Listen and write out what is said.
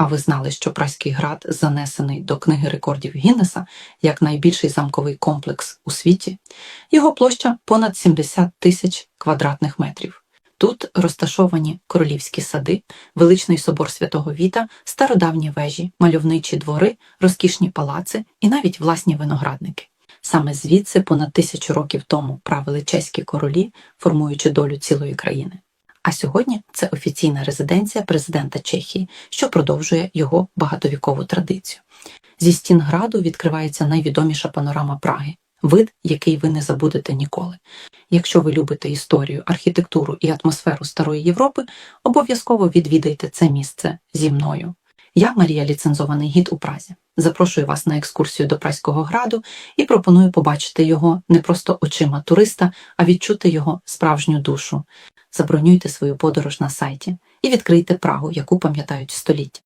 А ви знали, що Праський град занесений до книги рекордів Гіннеса як найбільший замковий комплекс у світі? Його площа понад 70 тисяч квадратних метрів. Тут розташовані королівські сади, величний собор святого Віта, стародавні вежі, мальовничі двори, розкішні палаци і навіть власні виноградники. Саме звідси понад тисячу років тому правили чеські королі, формуючи долю цілої країни. А сьогодні це офіційна резиденція президента Чехії, що продовжує його багатовікову традицію. Зі стін граду відкривається найвідоміша панорама Праги, вид, який ви не забудете ніколи. Якщо ви любите історію, архітектуру і атмосферу Старої Європи, обов'язково відвідайте це місце зі мною. Я Марія ліцензований гід у Празі. Запрошую вас на екскурсію до Празького граду і пропоную побачити його не просто очима туриста, а відчути його справжню душу. Забронюйте свою подорож на сайті і відкрийте Прагу, яку пам'ятають століття.